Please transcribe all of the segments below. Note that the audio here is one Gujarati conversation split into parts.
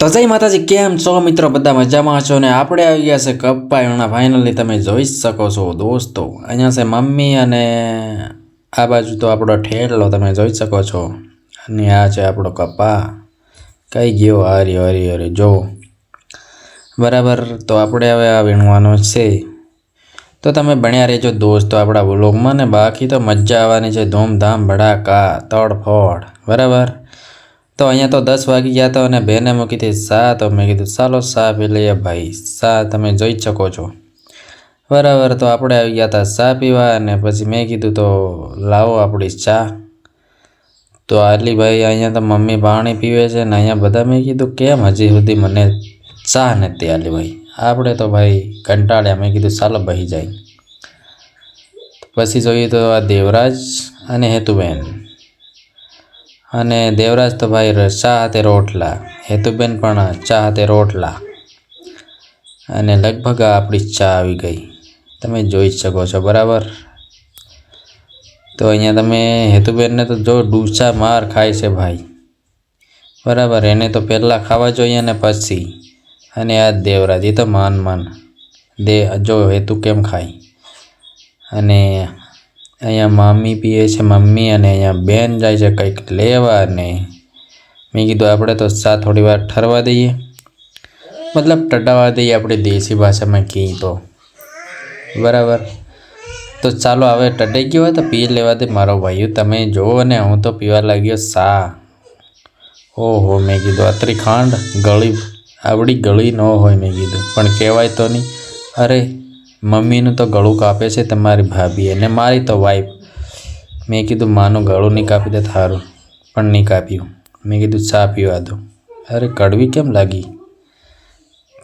તો જય માતાજી, કેમ છો મિત્રો? બધા મજામાં છો ને? આપણે આવી ગયા છે કપ્પાયણા ફાઇનલી તમે જોઈ શકો છો દોસ્તો. અહીંયા છે મમ્મી અને આ બાજુ તો આપણો ઠેલો તમે જોઈ શકો છો. અને આ છે આપણો કપ્પા કઈ ગયો? હરી હરી હરી. જો. બરાબર, તો આપણે હવે આ વીણવાનો છે. તો તમે ભણ્યા રહેજો દોસ્તો આપણા વ્લોગમાં ને બાકી તો મજા આવવાની છે. ધૂમધામ, ભડાકા, તડફોડ. બરાબર? તો અહીંયા તો દસ વાગી ગયા તો અને બેને મૂકી હતી સા, તો મેં કીધું, ચાલો સા પી લઈએ ભાઈ, સા તમે જોઈ શકો છો. બરાબર, તો આપણે આવી ગયા હતા ચા પીવા અને પછી મેં કીધું, તો લાવો આપણી ચા. તો આલીભાઈ અહીંયા તો મમ્મી પાણી પીવે છે ને અહીંયા બધા મેં કીધું, કેમ હજી સુધી મને ચા નથી આલીભાઈ આપણે તો ભાઈ કંટાળ્યા, મેં કીધું, ચાલો બહી જાય પછી જોઈએ તો આ દેવરાજ અને હેતુબેન. અને દેવરાજ તો ભાઈ ચા હાથે રોટલા. હેતુબેન પણ ચા હાથે રોટલા. અને લગભગ આપણી ચા આવી ગઈ. તમે જોઈ શકો છો, બરાબર? તો અહીંયા તમે હેતુબેનને તો જો ડૂસા માર ખાય છે ભાઈ. બરાબર, એને તો પહેલાં ખાવા જોઈએ ને પછી. અને આ દેવરાજ, એ તો માન માન. દે, જો હેતુ કેમ ખાય? અને અહીંયા મામી પીએ છે, મમ્મી અને અહીંયા બેન જાય છે, કંઈક લેવા ને મેં કીધું આપણે તો ચા થોડી વાર ઠરવા દઈએ. મતલબ ટટાવા દઈએ આપણી દેશી ભાષામાં કહી તો. બરાબર. તો ચાલો હવે ટટાઈ ગયો હોય તો પી લેવા દે. મારો ભાઈઓ તમે જુઓ ને, હું તો પીવા લાગ્યો સા ઓહો, મેં કીધું અત્રી ખાંડ ગળી, આવડી ગળી ન હોય, મેં કીધું. પણ કહેવાય તો નહીં. અરે મમ્મીનું તો ગળું કાપે છે તમારી ભાભી અને મારી તો વાઈફ મેં કીધું, માનું ગળું નહીં કાપી દે, થારું. પણ નહીં કાપ્યું. મેં કીધું, ચા પીવા દો. અરે, કડવી કેમ લાગી?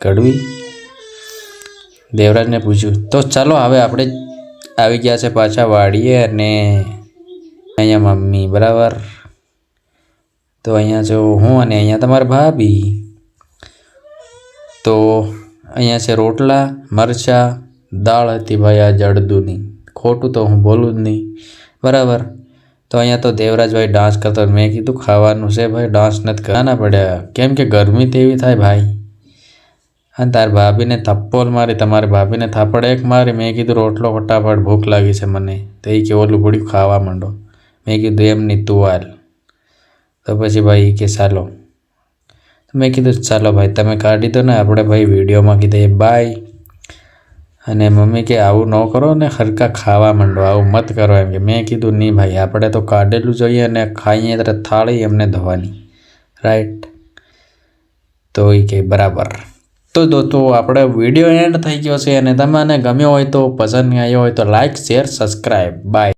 કડવી? દેવરાજને પૂછ્યું. તો ચાલો, હવે આપણે આવી ગયા છે પાછા વાડીએ અને અહીંયા મમ્મી, બરાબર? તો અહીંયા જો હું અને અહીંયા તમારા ભાભી. તો અહીંયા છે રોટલા, મરચાં દાળ હતી ભાઈ આ જડદુની. ખોટું તો હું બોલું જ નહીં. બરાબર. તો અહીંયા તો દેવરાજભાઈ ડાન્સ કરતો મેં કીધું ખાવાનું છે ભાઈ, ડાન્સ નથી કરવાના પડ્યા કેમ કે ગરમી તેવી થાય ભાઈ. અને તાર ભાભીને થપ્પોલ મારી, તમારી ભાભીને થાપડ એક મારી. મેં કીધું રોટલો ફટાફટ ભૂખ લાગી છે મને. તો એ કે ઓલું પડ્યું ખાવા માંડો. મેં કીધું એમ નહીં તું પછી ભાઈ કે ચાલો. મેં કીધું ચાલો ભાઈ, તમે કાઢી દો ને, આપણે ભાઈ વિડીયોમાં કીધે બાય. અને મમ્મી કે, આવું ન કરો ને હરકા ખાવા માંડો, આવું મત કરો. એમ કે, મેં કીધું, નહીં ભાઈ, આપણે તો કાઢેલું જોઈએ અને ખાઈએ ત્યારે થાળી એમને ધોવાની. રાઈટ તો એ કે, બરાબર. તો દોસ્તો, આપણે વીડિયો એન્ડ થઈ ગયો છે અને તમને ગમ્યો હોય તો, પસંદ આવ્યો હોય તો લાઈક શેર સબસ્ક્રાઈબ બાય